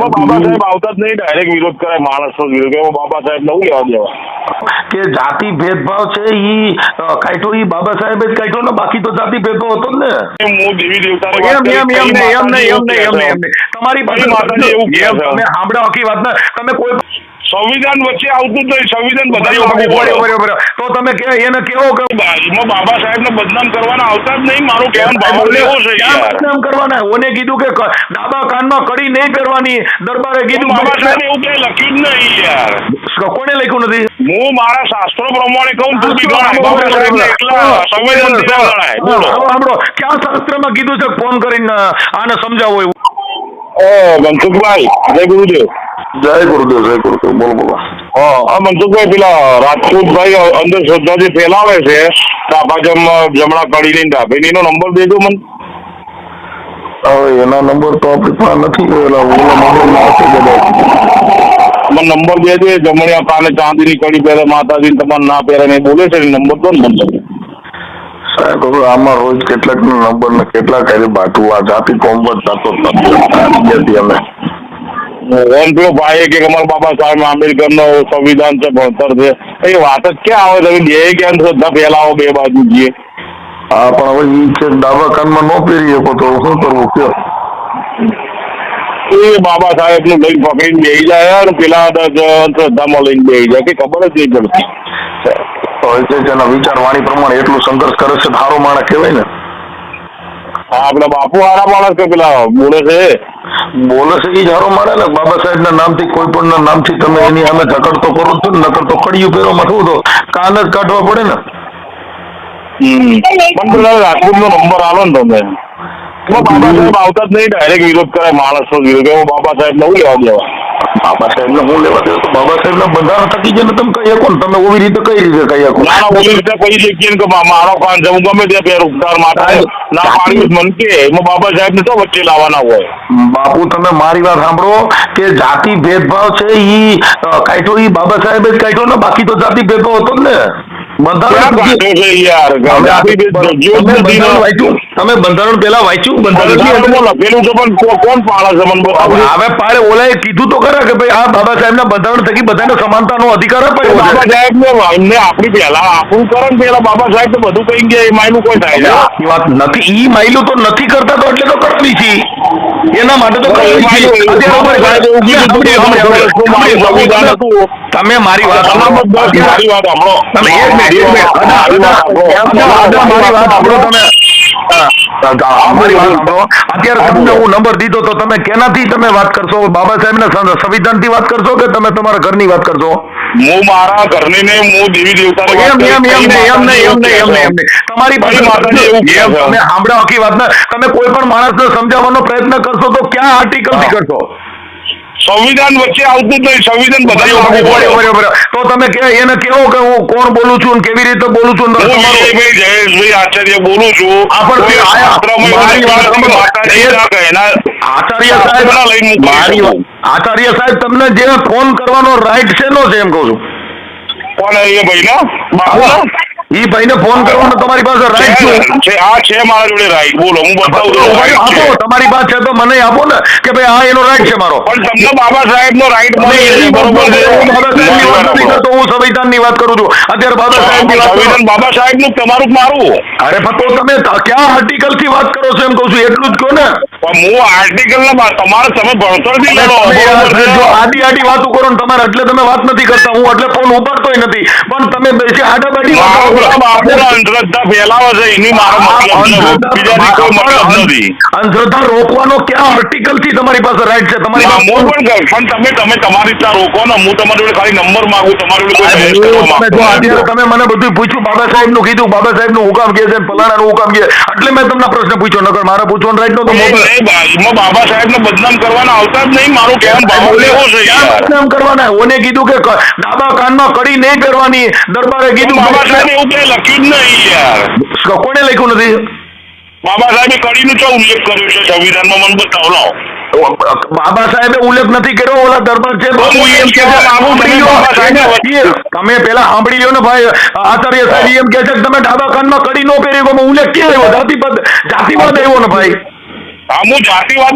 બાબા સાહેબ આવતા જ નહીં ડાયરેક્ટ વિરોધ કરે માણસનો વિરોધ કરે. બાબા સાહેબ ને લેવા દેવા. કે જાતિ ભેદભાવ છે ઈ અ, ઈ બાબા સાહેબ જ કાઢ્યો ને બાકી તો જાતિ ભેદભાવ હતો ને. હું દેવી દેવતા એમ એમ એમ નહીં, એમ નહીં, એમ નહીં, નહીં. તમારી પાસે એવું. તમે સાંભળો આખી વાત તમે કોઈ સંવિધાન વચ્ચે આવતું જ નહીં. સંવિધાન બધા. તો તમે કે એને કેવો એમાં બાબા સાહેબ ને બદનામ કરવાના આવતા જ નહીં. મારું કહેવાનું ભાવ લેવો છે બદનામ કરવાના? ઓને કીધું કે ડાબા કાનમાં કડી નહીં કરવાની. દરબારે કીધું બાબા સાહેબ એવું કઈ લખ્યું જ નહીં યાર. કોને લખ્યું નથી? હું મારા શાસ્ત્રો પ્રમાણે કહું તું સાંભળો. ક્યાં શાસ્ત્રમાં કીધું છે? ફોન કરીને આને સમજાવો એવું. ઓ મનસુખભાઈ જય ગુરુદેવ. જય ગુરુદેવ જય ગુરુદેવ. બોલો બોલો. હા મનસુખભાઈ પેલા રાજપૂતભાઈ અંધશ્રદ્ધા જે ફેલાવે છે ડાબા જમ જમણા કડી લઈને ડાબે એનો નંબર દેજો મને. હવે એના નંબર તો આપણી પાસે નથી ઓલા હશે મને નંબર ચાંદીની કડી પહેરે માતાજી તમારે ના પહેરે ને બોલે છે નંબર તો ને મને સાહેબ હવે આમાં રોજ કેટલાક નંબર ને કેટલાક બાટું આ જાતિ કોમવટ થતો નથી. અમે. ઓમ પેલો ભાઈ કે અમારા બાબા સાહેબ આંબેડકર નો સંવિધાન છે ભણતર છે. એ વાત જ ક્યાં આવે? તમે બે ક્યાં શ્રદ્ધા ફેલાવો બે બાજુ જઈએ. હા પણ હવે ઈ છે ડાબા કાનમાં ન પહેરી શકો તો શું કરવું? કયો? એ બાબા સાહેબનું લઈને પકડીને બેસી જાય અને પેલા શ્રદ્ધામાં લઈને બેસી જાય. કે ખબર જ નહીં પડતી. હવે છે જેના વિચાર વાણી પ્રમાણે એટલું સંઘર્ષ કરે છે સારો માણસ કહેવાય ને. હા આપણા બાપુ હારા માણસ કે પેલા બોલે છે. બોલે છે ઈ જારો હારો માણે ને. બાબા સાહેબ ના નામથી કોઈ પણ ના નામથી તમે એની સામે ધકડ તો કરો છો ને નકર તો કડિયું પહેરો મથવું તો કાન જ કાઢવા પડે ને. હમ. પણ પેલા નો નંબર આલો ને તમે. બાબા સાહેબ આવતા જ નહીં ડાયરેક્ટ વિરોધ કરે માણસ નો વિરોધ બાબા સાહેબ નવું હું લેવા દેવા? બાબા સાહેબ ને હું લેવા દેવું તો બાબા સાહેબ ના બંધારણ થકી છે ને તમે કહી શકો ને? તમે ઓવી રીતે કઈ રીતે કહી શકો? ના ઓવી રીતે કહી શકીએ કે મારો કાન છે હું ગમે ત્યાં પેર ઉપકાર માટે ના પાણી મન કે એમાં બાબા સાહેબ ને તો વચ્ચે લાવવાના હોય. બાપુ તમે મારી વાત સાંભળો કે જાતિ ભેદભાવ છે ઈ કાઢ્યો ઈ બાબા સાહેબે જ કાઢ્યો ને બાકી તો જાતિ ભેદભાવ હતો ને? તમે બંધારણ પેલા વાંચ્યું? બંધારણ કોણ પાડે છે? હવે પાડે ઓલાએ કીધું તો ખરા કે ભાઈ આ બાબા સાહેબ ના બંધારણ થકી બધાને સમાનતાનો અધિકાર અપાયો બાબા સાહેબ ને એમને આપણી પહેલા આપણું કરે ને પેલા બાબા સાહેબ તો બધું કઈ ગયા એમાં કોઈ થાય વાત નથી. ઈ માયલું તો નથી કરતા તો એટલે તો કરવી છે. એના માટે તો કરવી છે. તમે મારી વાત મારી વાત સાંભળો. તમે એક મિનિટ એક મિનિટ. અદા, મારી વાત સાંભળો. અદા, અદા, મારી વાત સાંભળો. તમે. હા, અદા, મારી વાત સાંભળો. અત્યારે તમને હું નંબર દીધો તો તમે કેનાથી તમે વાત કરશો? બાબા સાહેબ સંવિધાનથી વાત કરશો કે તમે તમારા ઘરની વાત કરશો? હું મારા ઘરની ને હું દેવી દેવતા એમ એમ એમ એમ એમ એમ એમ તમારી? તમે સાંભળો ને તમે કોઈ પણ માણસને સમજાવવાનો પ્રયત્ન કરશો તો ક્યાં આર્ટિકલથી કરશો? સંવિધાન વચ્ચે આવતું જ નહીં. સંવિધાન બધા. તો તમે કે એને કેવો કે હું કોણ બોલું છું કેવી રીતે બોલું છું જયેશભાઈ આચાર્ય બોલું છું. આચાર્ય સાહેબ આચાર્ય સાહેબ તમને જે ફોન કરવાનો રાઈટ છે નો છે એમ કહું છું. કોણ એ ભાઈ ના બાપુ ના? ઈ ભાઈને ફોન કરવાનો તમારી પાસે રાઈટ છે આ છે મારા જોડે રાઈટ બોલો હું બતાવું આપો તમારી પાસે છે તો મને આપો ને કે ભાઈ આ એનો રાઈટ છે મારો. પણ તમને બાબા સાહેબ નો રાઈટ મળે બરોબર છે. તો હું હું સંવિધાનની વાત કરું છું. અત્યારે બાબા સાહેબની વાત સંવિધાન બાબા સાહેબનું તમારું મારું અરે તો તમે ક્યાં આર્ટિકલથી વાત કરો છો એમ કહું છું એટલું જ કહો ને. પણ હું આર્ટિકલ ના તમારે તમે ભણતરથી લડો આડી આડી વાતો કરો ને તમારે એટલે તમે વાત નથી કરતા. હું એટલે ફોન ઉપાડતો નથી. પણ તમે બેસી આડા બાડી અંધશ્રદ્ધા ફેલાવે છે એની મારો મતલબ બીજાની કોઈ મતલબ નથી. અંધશ્રદ્ધા રોકવાનો ક્યાં આર્ટિકલથી તમારી પાસે રાઈટ છે? તમારી પાસે હું પણ પણ તમે તમે તમારી રીતના રોકો ને હું તમારી જોડે ખાલી નંબર માંગુ તમારી જોડે તમે મને બધું પૂછ્યું બાબા સાહેબનું કીધું બાબા સાહેબનું હુકામ કે છે ફલાણા નું હુકામ કે એટલે મેં તમને પ્રશ્ન પૂછ્યો નકર મારે પૂછવાનો રાઈટ નતો એમાં બાબા સાહેબ ને બદનામ કરવાના આવતા જ નહીં મારું યાર? બદનામ કરવાના? ઓને કીધું કે ક- ડાબા કાનમાં કડી નહીં કરવાની દરબારે કીધું બાબા સાહેબ એવું કઈ લખ્યું જ નહીં યાર. કોને લખ્યું નથી? બાબા સાહેબે કરીને ચો ઉલ્લેખ કર્યો છે સંવિધાનમાં મને બતાવો લાવો. બાબા સાહેબે ઉલ્લેખ નથી કર્યો ઓલા દરબાર છે તમે પેલા સાંભળી લો ને ભાઈ આચાર્ય સાહેબ એમ કે છે કે તમે ડાબા કાનમાં કડી નો પહેરી ગયો ઉલ્લેખ કે આવ્યો? જાતિપદ જાતિવાદ આવ્યો ને ભાઈ. હા જાતિવાદ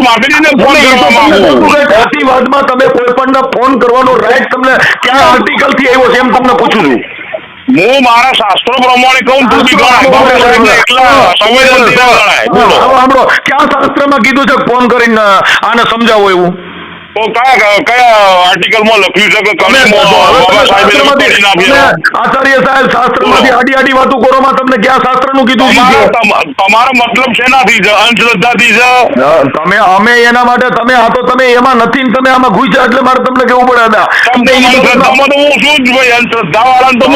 કે જાતિવાદમાં તમે કોઈ પણ ફોન કરવાનો રાઈટ તમને ક્યાં આર્ટિકલથી આવ્યો છે એમ તમને પૂછું છું. હું મારા શાસ્ત્રો પ્રમાણે કહું તું બી ગણાય બાબા સંવેદનશીલ ગણાય બોલો સાંભળો ક્યાં શાસ્ત્રમાં કીધું છે ફોન કરીને આને સમજાવો એવું તો કયા કયા આર્ટિકલમાં લખ્યું છે કે આચાર્ય સાહેબ શાસ્ત્રમાંથી આડી આડી વાતો કરોમાં તમને ક્યાં શાસ્ત્રનું કીધું છે? તમારો મતલબ શેનાથી છે? અંધશ્રદ્ધાથી છે? તમે અમે એના માટે તમે આ તો તમે એમાં નથી તમે આમાં ઘૂસ્યા એટલે મારે તમને કેવું પડે હતા તમને અંધશ્રદ્ધામાં તો હું શું જ ભાઈ અંધશ્રદ્ધા વાળા તો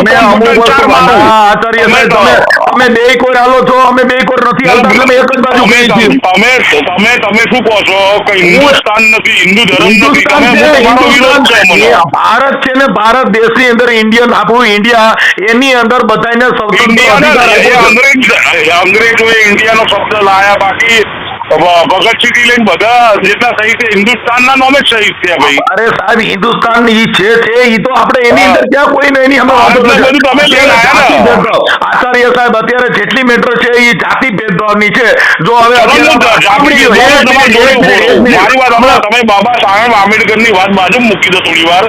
આચાર્ય સાહેબ તમે તમે બે કોર હાલો છો અમે બે કોર નથી હાલતા તમે એક જ બાજુ કહી છે. તમે તમે તમે શું કહો છો? કે હિન્દુસ્તાન નથી હિન્દુ ધર્મ નથી. તમે તમારો વિરોધ છે હિન્દુસ્તાન મને છે. ભારત છે ને ભારત દેશની અંદર ઇન્ડિયન આપણું ઇન્ડિયા એની અંદર બધાને સૌથી અંગ્રેજ અંગ્રેજોએ ઇન્ડિયાનો શબ્દ લાયા બાકી ભગતસિંહથી લઈને બધા જેટલા શહીદ છે હિન્દુસ્તાનના નામે શહીદ છે ભાઈ અરે સાહેબ હિન્દુસ્તાન ઈ છે છે ઈ તો આપણે એની અંદર ક્યાં એની અમે તમે ને. આચાર્ય સાહેબ અત્યારે જેટલી મેટર છે એ જાતિ ભેદભાવની છે જો હવે ચલો હું અત્યારે જાતિ આપણી જો- ભેદભાવ એક તમારી મિનિટ, એક જોડે મિનિટ, એક બોલું. મિનિટ. મારી વાત સાંભળો. તમે બાબા સાહેબ આંબેડકરની વાત બાજુ મૂકી દો થોડી વાર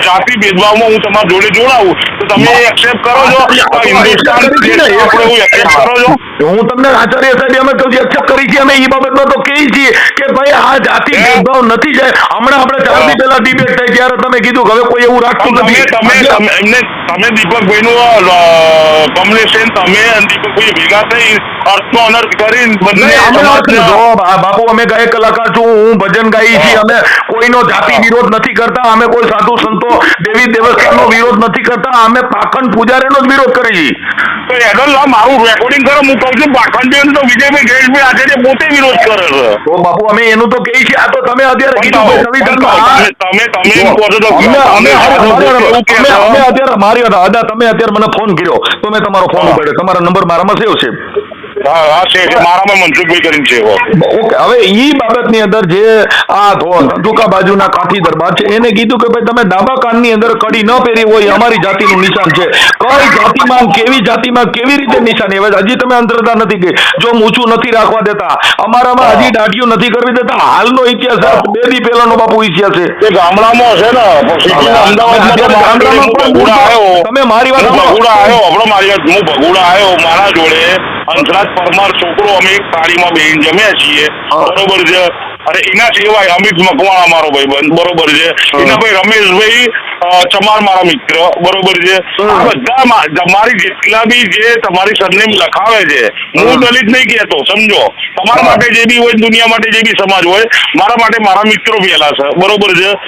જાતિ ભેદભાવમાં હું તમારા જોડે જોડાવું તો તમે એક્સેપ્ટ કરો છો હિન્દુસ્તાન ને. એક્સેપ્ટ કરો છો હું તમને આચાર્ય સાહેબ અમે એક્સેપ્ટ કરી છે અમે એ બાબતમાં તો કહીએ છીએ કે ભાઈ આ જાતિ ભેદભાવ નથી જાય. હમણાં આપણે ચાર દી પહેલા ડિબેટ થઈ ત્યારે તમે કીધું કે હવે કોઈ એવું રાખતું નથી. તમે તમે એમને તમે દીપકભાઈ નું કમલેશેન તમે દીપકભાઈ ભેગા થઈ અર્થનો અનર્થ કરીને બંને નહીં, અમે વાત કરી. સમાજના- જો બા- બાપુ અમે ગાયક કલાકાર છું હું ભજન ગાઈ છીએ અમે કોઈનો જાતિ વિરોધ નથી કરતા અમે કોઈ સાધુ સંતો દેવી દેવસ્થાનનો વિરોધ નથી કરતા અમે પાખંડ પૂજારીનો જ વિરોધ કરીએ. તો એનો લા મારું રેકોર્ડિંગ કરો હું કહું છું પાખંડી તો વિજયભાઈ આજે પોતે વિરોધ કરે છે. તો બાપુ અમે એનું તો કહી છીએ આ તો તમે અત્યારે કીધું ભાઈ સંવિધાનમાં તમે તમે એમ કહો છો તો અમે અમે અત્યારે માર્યો હતા અદા તમે અત્યારે મને ફોન કર્યો. તો મેં તમારો ફોન. ઉપાડ્યો. તમારો નંબર મારામાં સેવ છે. હા હા છે છે. મારામાં મનસુખભાઈ કરીને છે ઓકે હવે ઈ બાબતની અંદર જે આ ધંધુકા બાજુના કાઠી દરબાર છે એને કીધું કે ભાઈ તમે ડાબા કાનની અંદર કડી ન પહેરી હોય અમારી જાતિનું નિશાન છે. કઈ જાતિમાં કેવી જાતિમાં કેવી રીતે નિશાન? હવે હજી તમે અંતરતા નથી ગઈ જો ઊંચું નથી રાખવા દેતા અમારામાં હજી દાઢીઓ નથી કરવી દેતા હાલનો ઇતિહાસ બે દી પહેલાનો બાપુ ઇતિહાસ છે. ગામડામાં છે ને. અમદાવાદમાં તમે મારી વાત ભગુડા આવ્યો હમણાં મારી વાત હું ભગુડા આવ્યો મારા જોડે હંસરાજ પરમાર છોકરો અમે એક થાળીમાં બેહીને જમ્યા છીએ. બરોબર છે. અને એના સિવાય અમિત મકવાણા મારો ભાઈ બંધ બરોબર છે. એના ભાઈ રમેશભાઈ ચમાર મારા મિત્ર બરોબર છે. બધા મા- મારી જેટલા બી જે તમારી સરનેમ લખાવે છે હું દલિત નહીં કહેતો સમજો. તમારા માટે જે બી હોય દુનિયા માટે જે બી સમાજ હોય મારા માટે મારા મિત્રો પેલા છે બરોબર છે.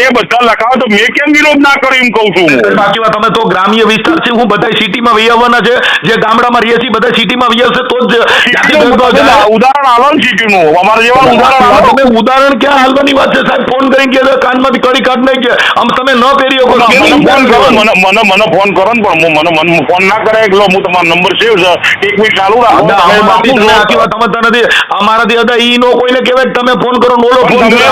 એ બધા લખાવે તો મેં કેમ વિરોધ ના કર્યો એમ કહું છું સાચી વાત. તમે તો ગ્રામ્ય વિસ્તાર છે હું બધા સિટીમાં વહી છે. જે ગામડામાં રહીએ છીએ બધા સિટીમાં વહી તો જ. ઉદાહરણ આલો ને સિટીનું. અમારા જેવા ઉદાહરણ આલો. તમે ઉદાહરણ ક્યાં હાલવાની વાત છે સાહેબ? ફોન કરીને કે કાનમાંથી કડી કાઢ નહીં કે આમ તમે ન પહેરી શકો મને કરો કરો? મને મને ફોન કરો ને પણ હું મને મને ફોન ના કરે એટલે હું તમારો નંબર સેવ છે. એક મિનિટ ચાલુ રાખો. આખી વાત સમજતા નથી. અમારાથી હતા ઈ નો કોઈને કહેવાય તમે ફોન કરો ઓલો ફોન કરે.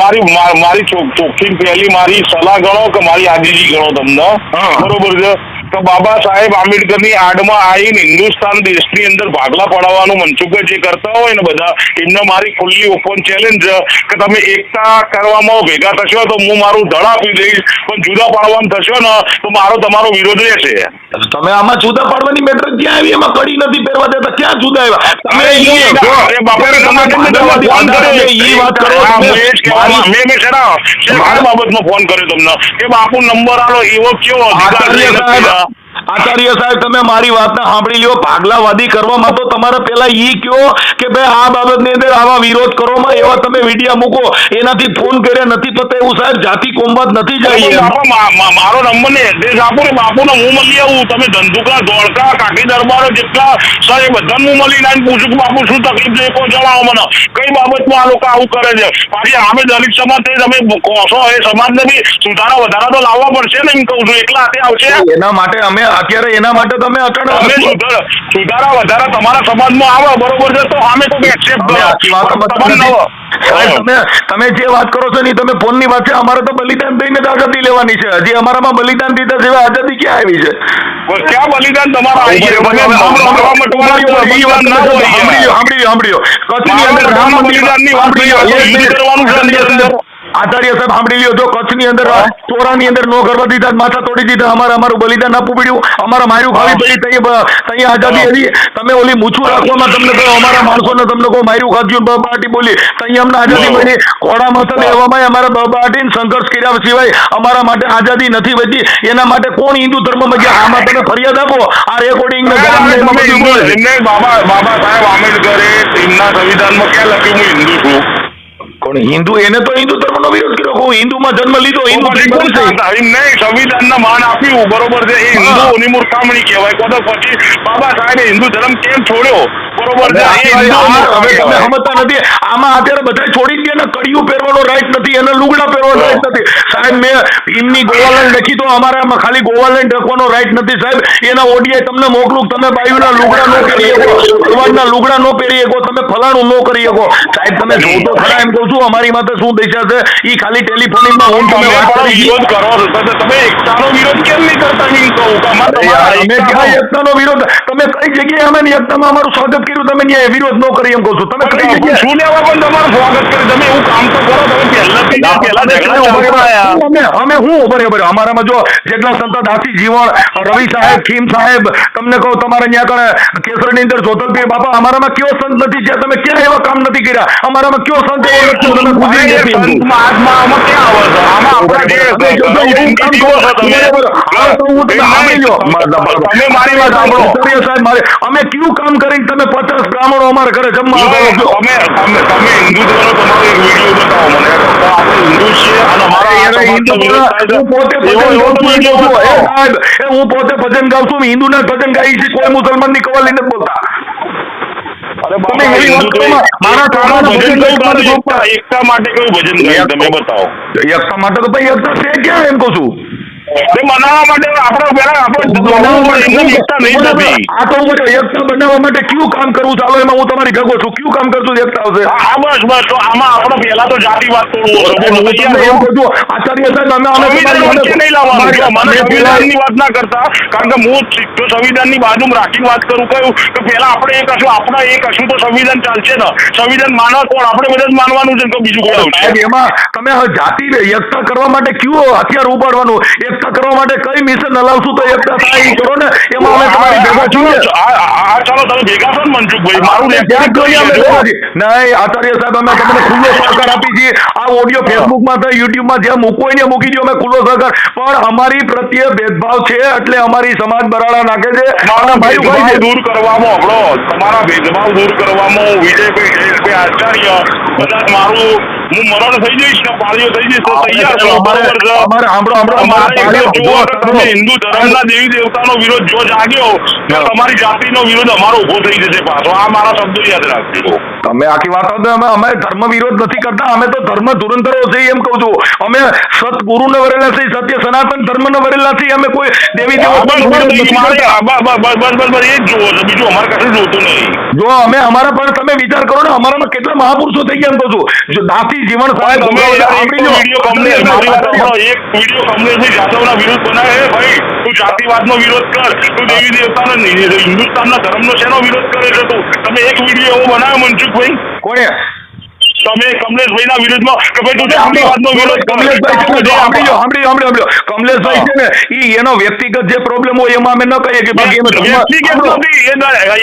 મારી મારી ચોખ્ખી પહેલી મારી સલાહ ગણો કે મારી આજીજી ગણો તમને. બરોબર છે? તો બાબા સાહેબ આંબેડકરની આડમાં આવીને હિન્દુસ્તાન દેશની અંદર ભાગલા પડાવવાનું મનસુખ જે કરતા હોય ને બધા એમને મારી ખુલ્લી ઓપન ચેલેન્જ કે તમે એકતા કરવામાં ભેગા થશો તો હું મારું ધડ આપી દઈશ પણ જુદા પાડવાનું થશો ને તો મારો તમારો વિરોધ રહેશે. તમે આમાં જુદા પાડવાની મેટર ક્યાં આવી? એમાં કડી નથી પહેરવા દેતા. ક્યાં જુદા આવ્યા? બાબતમાં ફોન કર્યો તમને? કે બાપુ નંબર આલો એવો કેવો અધિકાર આચાર્ય સાહેબ તમે મારી વાતને સાંભળી લ્યો. ભાગલાવાદી કરવામાં તો તમારે પેલા ઈ કયો કે ભાઈ આ બાબતની અંદર આવા વિરોધ કરવામાં એવા તમે વિડીયા મૂકો. એનાથી ફોન કર્યા નથી થતા એવું સાહેબ જાતિ કોમવાદ નથી મા- મારો નંબર ને એડ્રેસ આપો ને બાપુને હું મળી આવું. તમે ધંધુકા ધોળકા કાકી દરબારો જેટલા સર એ બધાને હું મળી આવીને પૂછું કે બાપુ શું તકલીફ છે? કોઈ જણાવો મને. કઈ બાબતમાં આ લોકો આવું કરે છે? પાછી આમે દલિત સમાજ તમે કહો છો એ સમાજને બી સુધારા વધારા તો લાવવા પડશે ને એમ કહું છું. એકલા હાથે આવશે? એના માટે અમે અત્યારે એના માટે તમે અચાનક સુધાર સુધારા વધારા તમારા સમાજમાં આવે બરોબર છે? તો અમે તો એક્સેપ્ટ તમે જે વાત કરો છો ને તમે ફોનની વાત છે. અમારે તો બલિદાન દઈને જ આઝાદી લેવાની છે. હજી અમારામાં બલિદાન દીધા સિવાય આઝાદી ક્યાં આવી છે? ક્યાં બલિદાન તમારા આવી છે? હવે તમે સાંભળો, મારવા મટવાના સાંભળો, ઈ વાત બલિદાન ના સાંભળી સાંભળી સાંભળી લો. કચ્છની અંદર રામ બલિદાનની વાત. કરવાનું છે આચાર્ય સાહેબ, સાંભળી લ્યો જો કચ્છની અંદર ચોરાની અંદર નો કરવા દીધા માથા તોડી દીધા અમારે અમારું બલિદાન આપવું પડ્યું અમારા માર્યું ખાવી પડી તઈ તઈ આઝાદી હતી. તમે ઓલી મૂછું રાખવામાં તમને કહો અમારા માણસોને તમને કહો માર્યું ખાધ્યું ને બોલી. તઈ અમને આઝાદી મળી. ઘોડા મથલ એવામાં અમારા બબાટીને સંઘર્ષ કર્યા સિવાય અમારા માટે આઝાદી નથી બચી. એના માટે કોણ હિન્દુ ધર્મમાં ગયા? આમાં તમે ફરિયાદ આપો. આ રેકોર્ડિંગ બાબા બાબા સાહેબ આંબેડકરે એમના સંવિધાનમાં ક્યાં લખ્યું? હું હિન્દુ છું. કોણ હિન્દુ એને તો હિન્દુ ધર્મનો વિરોધ કર્યો. હું હિન્દુમાં જન્મ લીધો હિન્દુ પછી નહીં. સંવિધાનના માન આપ્યું. બરોબર છે. એ હિન્દુઓની મૂર્ખામણી કહેવાય. કોતો પછી બાબા સાહેબે હિન્દુ ધર્મ કેમ છોડ્યો? બરોબર છે. હવે હિન્દુઓની આ- હવે તમે સમજતા નથી. આમાં અત્યારે બધા છોડી દે ને કડિયું પહેરવાનો રાઈટ નથી અને લુગડા પહેરવાનો રાઈટ નથી. સાહેબ મેં એમની ગોવાલન લખી તો અમારે આમાં ખાલી ગોવાલેન્ડ રાખવાનો રાઈટ નથી. સાહેબ એના ઓડીઆઈ તમને મોકલું તમે બાયુના લુગડા નો પહેરી શકો ભગવાનના લુગડા નો પહેરી શકો તમે ફલાણું નો કરી શકો. સાહેબ તમે જો તો ખરા એમ કહું છું અમારી માથે શું દિશા છે? એ ખાલી ટેલિફોનિકમાં હું તમે વાત કરી વિરોધ કરો છો. તમે એકતાનો વિરોધ કેમ નહીં કરતા કહું? અમે ક્યાં એકતાનો વિરોધ? તમે કઈ જગ્યાએ અમે એકતામાં અમારું સ્વાગત કર્યું તમે ન્યાય વિરોધ ન કરી એમ કહું છું. તમે કઈ જગ્યાએ શું લેવા પણ તમારું સ્વાગત કરી. તમે એવું કામ તો કરો તમે પહેલાથી પહેલા અમે અમે હું ઉભરે ઉભરે અમારામાં જો જેટલા સંત દાસી જીવણ રવિ સાહેબ ખીમ સાહેબ તમને કહું તમારે ત્યાં કણે કેસરની અંદર જોતલપીર બાપા અમારામાં કયો સંત નથી જ્યાં તમે ક્યાં એવા કામ નથી કર્યા? અમારામાં કયો સંત એવો નથી તમે પૂછી નથી? એમ આત્મા આમાં ક્યાં આવે છે? આમાં આપણે જો- જો તમે. મારી વાત સાંભળો. સાહેબ મારે અમે કયું કામ કરીને તમે પચાસ બ્રાહ્મણો અમારે ઘરે જમવા આવો. છો? તમે તમે તમે હિન્દુત્વનો તમારો એક વીડિયો બતાવો મને. આપણે હિન્દુ છીએ અને હિન્દુ છે. હું પોતે ભજન ગાઉં છું, હિન્દુ ના એ સાહેબ, એ હું પોતે ભજન ગાઉં છું ગાઈ છે કોઈ મુસલમાનની કવાલી નથી બોલતા. તમે એવી વાત હિન્દુ મારા એકતાનું ભજન એકતા એકતા માટે કયું ભજન ગાય તમે બતાવો. એકતા માટે તો ભાઈ એકતા છે ક્યાં એમ કહું છું? તે મનાવવા માટે આપણે પહેલા આપણે બનાવવા માટે એમની એકતા નહીં થતી આ તો હું એકતા બનાવવા માટે કયું કામ કરવું ચાલો એમાં હું તમારી ભેગો છું. કયું કામ કરશું એકતા આવશે? હા બસ બસ. તો આમાં આપણે પહેલા તો જાતિવાદ તોડવો છે. હું બોલો, તમને તૈયાર એમ છો? કહું છું, આચાર્ય સાહેબ અમે અમે સંવિધાન તમારી- વચ્ચે નહીં લાવવાનું. જો મને અમે પેલા- સંવિધાનની વાત ના કરતા. કારણ કે હું સીધો સંવિધાનની બાજુમાં રાખીને વાત કરું કયું કે પેલા આપણે એ કશું આપણા એ કશું તો સંવિધાન ચાલશે ને. સંવિધાન માનવા કોણ? આપણે બધા જ માનવાનું છે કે બીજું કોઈ એમાં તમે જાતિ એકતા કરવા માટે કયું હથિયાર ઉપાડવાનું? એકતા કરવા માટે કઈ મિશન હલાવશું તો એકતા થાય. કરો ને એમાં અમે તમારી ભેગા છીએ. આ- ચાલો તમે ભેગા છો ને મનસુખભાઈ મારું. નહીં આચાર્ય સાહેબ અમે તમને ખુલ્લો સહકાર આપી છીએ. આ ઓડિયો ફેસબુકમાં થાય યુટ્યુબમાં જ્યાં મૂકવો ને મૂકી દો અમે ખુલ્લો સહકાર. પણ અમારી પ્રત્યે ભેદભાવ છે એટલે અમારી સમાજ બરાડા નાખે છે. ભાઈ ભાઈ દૂર કરવામાં આપણો તમારા ભેદભાવ દૂર કરવામાં વિજયભાઈ આચાર્ય કદાચ મારું હું મરણ થઈ જઈશ ને પાળીઓ થઈ જઈશ તૈયાર છો. બરોબર છે તમે હિન્દુ ધર્મના દેવી દેવતાનો વિરોધ જો જાગ્યો તો. તમારી જાતિનો વિરોધ અમારો ઊભો થઈ જશે પાછો. આ મારા શબ્દો યાદ રાખજો. તમે આખી વાત અમે અમે ધર્મ વિરોધ નથી કરતા અમે તો ધર્મ ધુરંધરો છે એમ કહું છું. અમે સતગુરુને વરેલા છે સત્ય સનાતન ધર્મને વરેલા છે અમે કોઈ દેવી જ બીજું અમારે કશું જોતું નહીં. જો અમે અમારા પર તમે વિચાર કરો ને અમારામાં કેટલા મહાપુરુષો થઈ ગયા એમ કહું છું. જો દાસી જીવન સાહેબ એક. વીડિયો કમલેશ જાદવના વિરુદ્ધ બનાવે ભાઈ. તું જાતિવાદનો વિરોધ કર, તું દેવી દેવતાનો હિન્દુસ્તાનના ધર્મનો શેનો વિરોધ કરે છે તું? તમે એક વીડિયો એવો બનાવ્યો, મનસુખભાઈ? કોણે? તમે કમલેશભાઈના વિરુદ્ધમાં કે ભાઈ તું જાતિવાદનો વિરોધ કમલેશભાઈ ને, જો સાંભળી લો, સાંભળી લો, સાંભળી. લો. કમલેશભાઈ છે ને ઈ એનો વ્યક્તિગત જે પ્રોબ્લેમ હોય એમાં અમે ન કહીએ કે બાકી એમાં વ્યક્તિગત નથી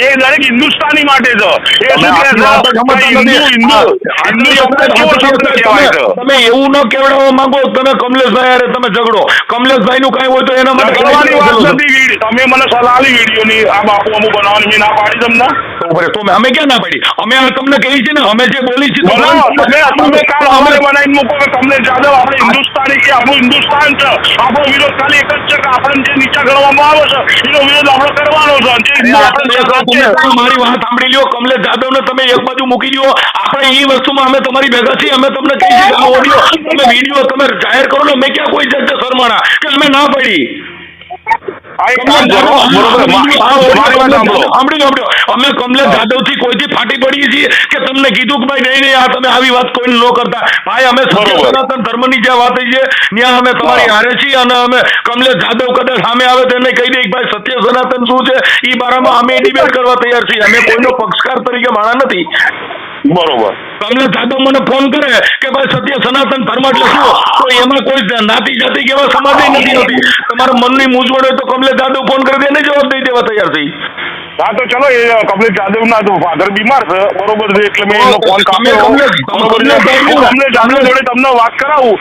એ દરેક હિન્દુસ્તાની માટે છે. એ શું કહે આટલી વાત જ છે હિન્દુ હિન્દુ આ- હિન્દુ આટલી શબ્દ વાત કેવો જ શબ્દ કહેવાય તમે- એવું ન કેવડાવવા માંગો તમે કમલેશભાઈ અરે તમે ઝઘડો. કમલેશભાઈ નું કઈ હોય તો એના માટે કરવાની વાત નથી તમે મને સલાહ વીડિયો ની આ બાપુ અમુક બનાવવાની મેં ના પાડી તમને. અમે ક્યાં ના પાડી? અમે તમને કહી છે ને અમે જે બોલી છે તો બનાવો મૂકો કે આપણે હિન્દુસ્તાની છે આપણું હિન્દુસ્તાન છે વિરોધ છે કે આપણે આવે છે વિરોધ આપણે કરવાનો છે છે. મારી વાત સાંભળી લ્યો કમલેશ જાદવ ને તમે એક બાજુ મૂકી દો આપણે એ વસ્તુમાં અમે તમારી ભેગા છીએ, અમે તમને કહી ઓડિયો તમે વીડિયો તમે જાહેર કરો ને મેં ક્યાં કોઈ જગ્યા શરમાણા કે અમે ના પાડી અમે કમલેશ જાદવથી કોઈથી ફાટી પડીએ છીએ કે તમને કીધું કે ભાઈ નહીં નહીં આ તમે આવી વાત કોઈ ન કરતા. ભાઈ અમે સનાતન ધર્મ સનાતન ધર્મની જે વાત છે ત્યાં અમે તમારી હારે છીએ અને અમે કમલેશ જાદવ કદાચ સામે આવે તો એને કહી દઈએ ભાઈ સત્ય સનાતન શું છે? એ બારામાં અમે ડિબેટ કરવા તૈયાર છીએ. અમે કોઈનો પક્ષકાર તરીકે માણા નથી. બરોબર. તમને જાદવ મને ફોન કરે કે ભાઈ સત્ય સનાતન ધર્મ એટલે શું? તો એમાં કોઈ નાતી જાતિ કેવા સમાજ નથી હોતી. તમારા મનની મૂંઝવણ હોય તો કમલે જાદવ ફોન કરી દે ને જવાબ દઈ દેવા તૈયાર થઈ. હા તો ચલો એ કમલેશ જાદવ ના તો ફાધર બીમાર છે. બરોબર છે એટલે મેં એનો ફોન કાપ્યો. કમલેશ- બરોબર કમલેશ જાદવ- જોડે તમને વાત કરાવું.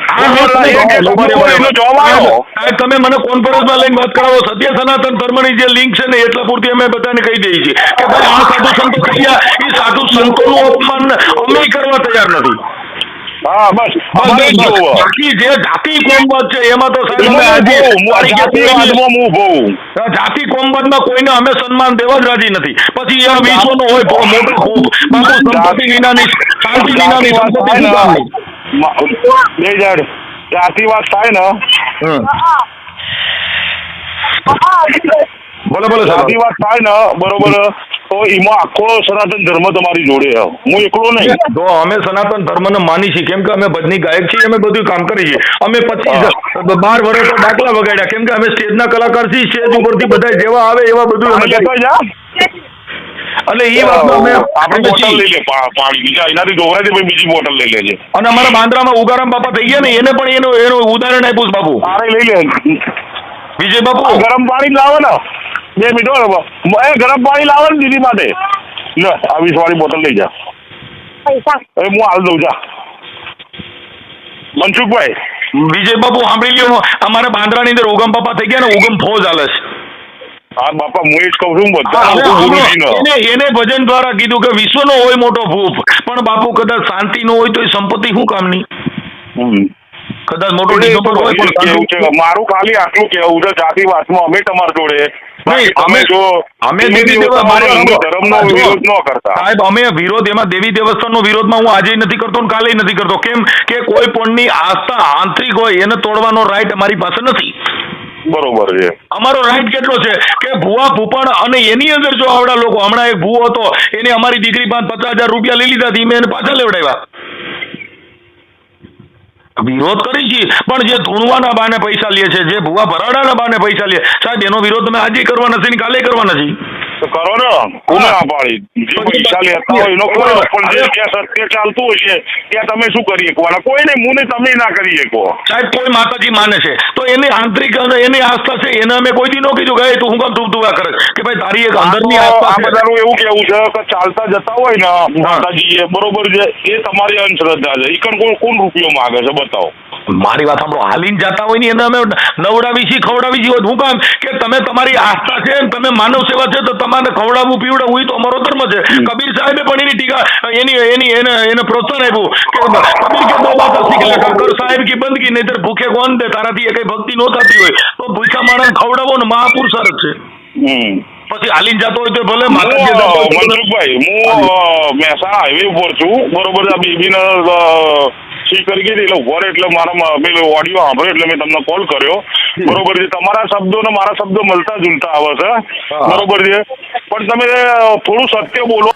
એનો જવાબ આવ્યો તમે મને કોન્ફરન્સમાં લઈને વાત કરાવો. સત્ય સનાતન ધર્મની જે લિંક છે ને એટલા પૂરતી અમે બધાને કહી દઈએ છીએ કે ભાઈ આ સાધુ સંતો થઈ ગયા. એ સાધુ સંતોનું અપમાન અમે કરવા તૈયાર નથી. હા બસ. બસ. બાકી જે જાતિ કોમવાદ છે એમાં તો. જાતિ કોમવાદમાં કોઈને અમે સન્માન દેવા જ રાજી નથી. પછી આ વિશ્વનો હોય બહુ મોટો ખૂબ. બાપુ સંપત્તિ વિનાની શાંતિ વિનાની સંપત્તિ શું બે હજાર. જાતિવાદ થાય ને. હમ. ભલે બોલો વાત થાય ને બરોબર. તો એમાં આખો સનાતન ધર્મ તમારી જોડે હું એકલો નહીં. તો અમે સનાતન ધર્મને માની છીએ કેમ કે અમે ભજની ગાયક છીએ અમે બધું કામ કરીએ છીએ. અમે પચીસ બાર વર્ષ તો દાખલા વગાડ્યા. કેમ કે અમે સ્ટેજના કલાકાર છીએ સ્ટેજ ઉપરથી બધા જેવા આવે એવા બધું અમે એટલે એ વાત અમે આપણે બોટલ લઈ લે પાણી. બીજા એનાથી જોવરાય ભાઈ બીજી બોટલ લઈ લેજે અને અમારા બાંદ્રામાં ઉગારામ બાપા થઈ ગયા ને એને પણ એનું એનું ઉદાહરણ આપ્યું બાપુ. તારે લઈ લે. વિજય બાપુ. ગરમ પાણી લાવો ને. બે મિનિટ હો એ ગરમ પાણી લાવો ને દીદી માટે. લે આ વીસ વાળી બોટલ લઈ જા. પૈસા. એ હું હાલ દઉં જા. મનસુખભાઈ. વિજય બાપુ સાંભળી લ્યો અમારા બાંદ્રાની અંદર ઉગમ બાપા થઈ ગયા ને ઉગમ ફોજ હાલે છે. હા બાપા હું એ જ કહું છું બધા. એને એને ભજન દ્વારા કીધું કે વિશ્વનો હોય મોટો ભૂપ પણ બાપુ કદાચ શાંતિ નો હોય તો એ સંપત્તિ શું કામની? હમ. કદાચ મોટો મારું ખાલી આટલું કેવું છે જાતિ વાતમાં અમે તમારા જોડે અમે- જો અમે દેવી. વિરોધ કરતા. સાહેબ અમે વિરોધ એમાં દેવી દેવસ્થાનનો વિરોધમાં હું આજે નથી કરતો ને કાલે નથી કરતો. કેમ કે કોઈ પણની આસ્થા આંતરિક હોય એને તોડવાનો રાઈટ અમારી પાસે નથી. બરોબર છે. અમારો રાઈટ કેટલો છે કે ભુવા ભૂપણ અને એની અંદર જો આવડા લોકો હમણાં એક ભૂ હતો એને અમારી દીકરી પાંચ પચાસ હજાર રૂપિયા લઈ લીધા હતી મેં એને પાછા લેવડાવ્યા. વિરોધ કરી છીએ. પણ જે ધૂણવાના બાને પૈસા લે છે, જે ભુવા ભરાડાના બાને પૈસા લે સાહેબ, એનો વિરોધ તમે આજે કરવા નથી ને કાલે કરવા નથી તો કરો ને કોને ના પાડી જે પૈસા લેતા હોય એનો કરો પણ જે ક્યાં સત્ય ચાલતું હોય છે ત્યાં તમે શું કરી શકવાના કોઈ નહીં હું તમે ના કરી શકો સાહેબ કોઈ માતાજી માને છે તો એની આંતરિક અને એની આસ્થા છે એને અમે કોઈ દી ન કીધું કે "એ તું હું કામ તું તું કરે કે ભાઈ તારી એક અંદરની આ આસ્થા છે બધાનું એવું કેવું છે કે ચાલતા જતા હોય ને માતાજી એ બરોબર છે એ તમારી અંધશ્રદ્ધા છે એ કોણ કોણ રૂપિયો માંગે છે બતાવો મારી વાત સાંભળો. હાલીને જતા હોય ને એને અમે નવડાવી છીએ ખવડાવી છીએ. હું કામ કે તમે તમારી આસ્થા છે તમે માનવ સેવા છે તો તમારે ખવડાવવું પીવડાવવું એ તો અમારો ધર્મ છે. કબીર સાહેબે પણ એની ટીકા એની એની એને એને પ્રોત્સાહન આપ્યું કે કબીર કે દો બાત લે કર સાહેબ કી બંદગી નહીતર ભૂખે કોણ દે. તારાથી એ કઈ ભક્તિ નો થતી હોય. તો ભૂખા માણસ ખવડાવો ને મહાપુરુષાર્થ છે. પછી હાલીને જતો હોય તો ભલે મનસુખભાઈ હું મહેસાણા હાઈવે ઉપર છું. બરોબર આ બેબીને છી કરી ગઈ એટલે વર એટલે મારા પેલો ઓડિયો સાંભળ્યો એટલે મેં તમને કોલ કર્યો. બરોબર છે. તમારા શબ્દો ને મારા શબ્દો મળતા જુલતા આવે છે. બરોબર છે. પણ તમે થોડું સત્ય બોલો.